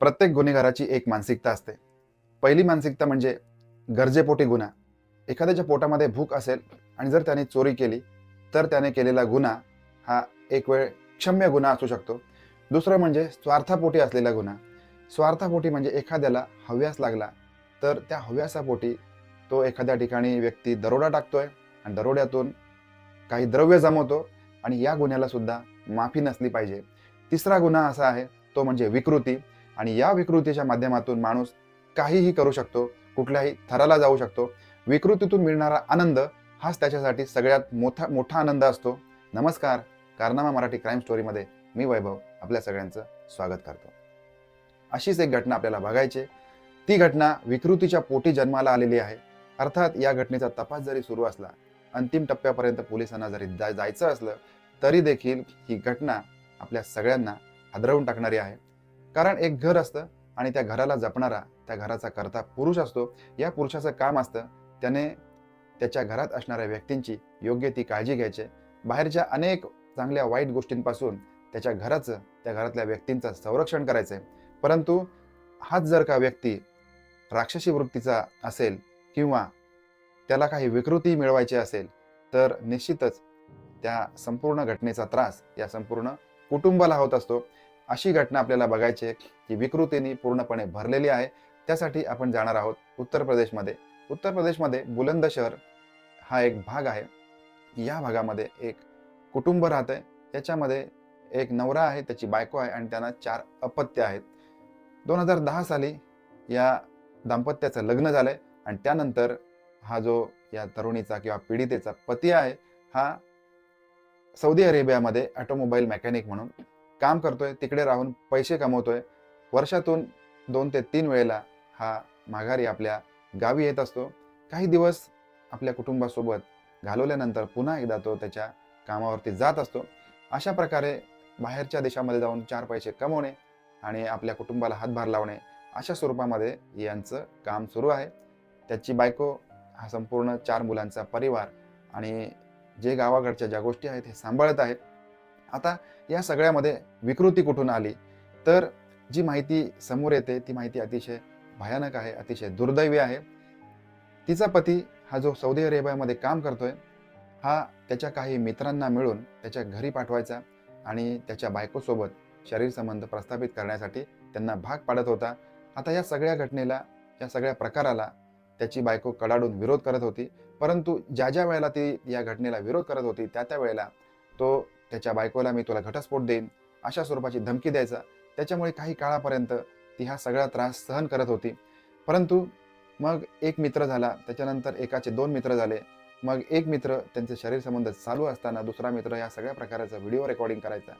प्रत्येक गुन्हेगाराची एक मानसिकता असते. पहिली मानसिकता म्हणजे गरजेपोटी गुन्हा. एखाद्याच्या पोटामध्ये भूक असेल आणि जर त्याने चोरी केली तर त्याने केलेला गुन्हा हा एक वेळ क्षम्य गुन्हा असू शकतो. दुसरं म्हणजे स्वार्थापोटी असलेला गुन्हा. स्वार्थापोटी म्हणजे एखाद्याला हव्यास लागला तर त्या हव्यासापोटी तो एखाद्या ठिकाणी व्यक्ती दरोडा टाकतोय आणि दरोड्यातून काही द्रव्य जमवतो आणि या गुन्ह्याला सुद्धा माफी नसली पाहिजे. तिसरा गुन्हा असा आहे तो म्हणजे विकृती. आणि या विकृतीच्या माध्यमातून माणूस काहीही करू शकतो कुठल्याही थराला जाऊ शकतो. विकृतीतून मिळणारा आनंद हाच त्याच्यासाठी सगळ्यात मोठा मोठा आनंद असतो. नमस्कार कारनामा मराठी क्राईम स्टोरीमध्ये मी वैभव आपल्या सगळ्यांचं स्वागत करतो. अशीच एक घटना आपल्याला बघायची आहे. ती घटना विकृतीच्या पोटी जन्माला आलेली आहे. अर्थात या घटनेचा तपास जरी सुरू असला अंतिम टप्प्यापर्यंत पोलिसांना जरी जायचं असलं तरी देखील ही घटना आपल्या सगळ्यांना हादरवून टाकणारी आहे. कारण एक घर असतं आणि त्या घराला जपणारा त्या घराचा करता पुरुष असतो. या पुरुषाचं काम असतं त्याने त्याच्या घरात असणाऱ्या व्यक्तींची योग्य ती काळजी घ्यायची. बाहेरच्या अनेक चांगल्या वाईट गोष्टींपासून त्याच्या घराचं त्या घरातल्या व्यक्तींचं संरक्षण करायचं आहे परंतु हाच जर का व्यक्ती राक्षसी वृत्तीचा असेल किंवा त्याला काही विकृती मिळवायची असेल तर निश्चितच त्या संपूर्ण घटनेचा त्रास या संपूर्ण कुटुंबाला होत असतो. अशी घटना आपल्याला बघायची आहे की विकृतीने पूर्णपणे भरलेली आहे. त्यासाठी आपण जाणार आहोत उत्तर प्रदेशमध्ये. उत्तर प्रदेशमध्ये बुलंद शहर हा एक भाग आहे. या भागामध्ये एक कुटुंब राहत. आहे त्याच्यामध्ये एक नवरा आहे त्याची बायको आहे आणि त्यांना चार अपत्य आहेत. दोन हजार दहा साली या दाम्पत्याचं लग्न झालंय आणि त्यानंतर हा जो या तरुणीचा किंवा पीडितेचा पती आहे हा सौदी अरेबियामध्ये ऑटोमोबाईल मेकॅनिक म्हणून काम करतोय तिकडे राहून पैसे कमवतोय. वर्षातून दोन ते तीन वेळेला हा माघारी आपल्या गावी येत असतो. काही दिवस आपल्या कुटुंबासोबत घालवल्यानंतर पुन्हा एकदा तो त्याच्या कामावरती जात असतो. अशा प्रकारे बाहेरच्या देशामध्ये जाऊन चार पैसे कमवणे आणि आपल्या कुटुंबाला हातभार लावणे अशा स्वरूपामध्ये यांचं काम सुरू आहे. त्याची बायको हा संपूर्ण चार मुलांचा परिवार आणि जे गावाकडच्या ज्या गोष्टी आहेत हे सांभाळत आहेत आता या सगळ्यामध्ये विकृती कुठून आली? तर जी माहिती समोर येते ती माहिती अतिशय भयानक आहे अतिशय दुर्दैवी आहे. तिचा पती हा जो सौदी अरेबियामध्ये काम करतोय हा त्याच्या काही मित्रांना मिळून त्याच्या घरी पाठवायचा आणि त्याच्या बायकोसोबत शरीर संबंध प्रस्थापित करण्यासाठी त्यांना भाग पाडत होता. आता या सगळ्या घटनेला या सगळ्या प्रकाराला त्याची बायको कडाडून विरोध करत होती. परंतु ज्या ज्या वेळेला ती या घटनेला विरोध करत होती त्या त्या वेळेला तो त्याच्या बायकोला मी तुला घटस्फोट देईन. अशा स्वरूपाची धमकी द्यायचा. त्याच्यामुळे काही काळापर्यंत ती हा सगळा त्रास सहन करत होती. परंतु मग एक मित्र झाला. त्याच्यानंतर एकाचे दोन मित्र झाले. मग एक मित्र त्यांचे शरीर संबंध चालू असताना दुसरा मित्र या सगळ्या प्रकाराचा व्हिडिओ रेकॉर्डिंग करायचा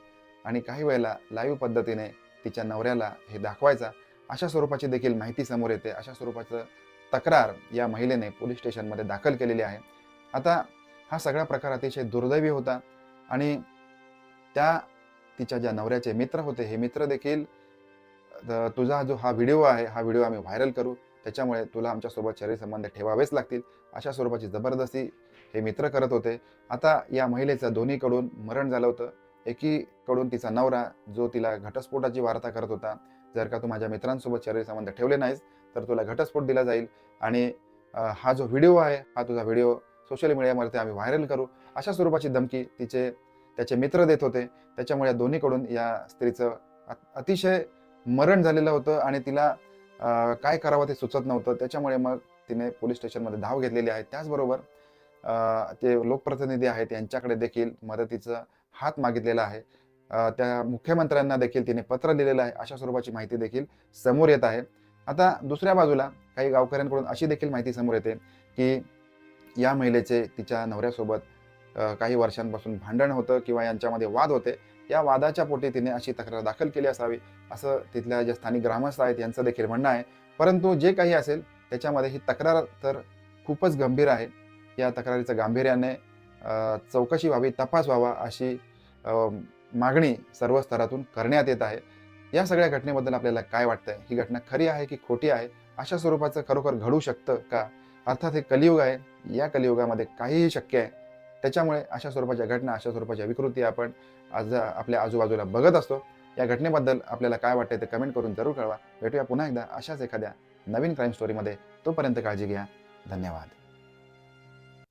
आणि काही वेळेला लाईव्ह पद्धतीने तिच्या नवऱ्याला हे दाखवायचा. अशा स्वरूपाची देखील माहिती समोर येते. अशा स्वरूपाचं तक्रार या महिलेने पोलीस स्टेशनमध्ये दाखल केलेली आहे. आता हा सगळा प्रकार अतिशय दुर्दैवी होता आणि त्या तिच्या ज्या नवऱ्याचे मित्र होते हे मित्र देखील तुझा जो हा व्हिडिओ आहे हा व्हिडिओ आम्ही व्हायरल करू. त्याच्यामुळे तुला आमच्यासोबत शरीर संबंध ठेवावेच लागतील. अशा स्वरूपाची जबरदस्ती हे मित्र करत होते. आता या महिलेचं दोन्हीकडून मरण झालं होतं. एकीकडून तिचा नवरा जो तिला घटस्फोटाची वार्ता करत होता जर का तू माझ्या मित्रांसोबत शरीर संबंध ठेवले नाहीस तर तुला घटस्फोट दिला जाईल. आणि हा जो व्हिडिओ आहे हा तुझा व्हिडिओ सोशल मीडियावरती आम्ही व्हायरल करू. अशा स्वरूपाची धमकी तिचे त्याचे मित्र देत होते. त्याच्यामुळे या दोन्हीकडून या स्त्रीचं अतिशय मरण झालेलं होतं आणि तिला काय करावं ते सुचत नव्हतं. त्याच्यामुळे मग तिने पोलीस स्टेशनमध्ये धाव घेतलेली आहे. त्याचबरोबर ते लोकप्रतिनिधी आहेत यांच्याकडे देखील मदतीचा हात मागितलेला आहे. त्या मुख्यमंत्र्यांना देखील तिने पत्र लिहिलेलं आहे. अशा स्वरूपाची माहिती देखील समोर येत आहे. आता दुसऱ्या बाजूला काही गावकऱ्यांकडून अशी देखील माहिती समोर येते की या महिलेचे तिच्या नवऱ्यासोबत काही वर्षांपासून भांडण होतं किंवा यांच्यामध्ये वाद होते या वादाच्या पोटी तिने अशी तक्रार दाखल केली असावी असं तिथल्या जे स्थानिक ग्रामस्थ आहेत यांचं देखील म्हणणं आहे. परंतु जे काही असेल त्याच्यामध्ये ही तक्रार तर खूपच गंभीर आहे. या तक्रारीचं गांभीर्याने चौकशी व्हावी तपास व्हावा अशी मागणी सर्व स्तरातून करण्यात येत आहे. या सगळ्या घटनेबद्दल आपल्याला काय वाटतंय? ही घटना खरी आहे की खोटी आहे? अशा स्वरूपाचं खरोखर घडू शकतं का? अर्थात हे कलियुग आहे. या कलियुगामध्ये काहीही शक्य आहे. त्याच्यामुळे अशा स्वरूपाच्या घटना अशा स्वरूपाच्या विकृती आपण आज आपल्या आजूबाजूला बघत असतो. या घटनेबद्दल आपल्याला काय वाटते ते कमेंट करून जरूर कळवा. भेटूया पुन्हा एकदा अशाच एखाद्या नवीन क्राईम स्टोरीमध्ये तोपर्यंत काळजी घ्या. धन्यवाद.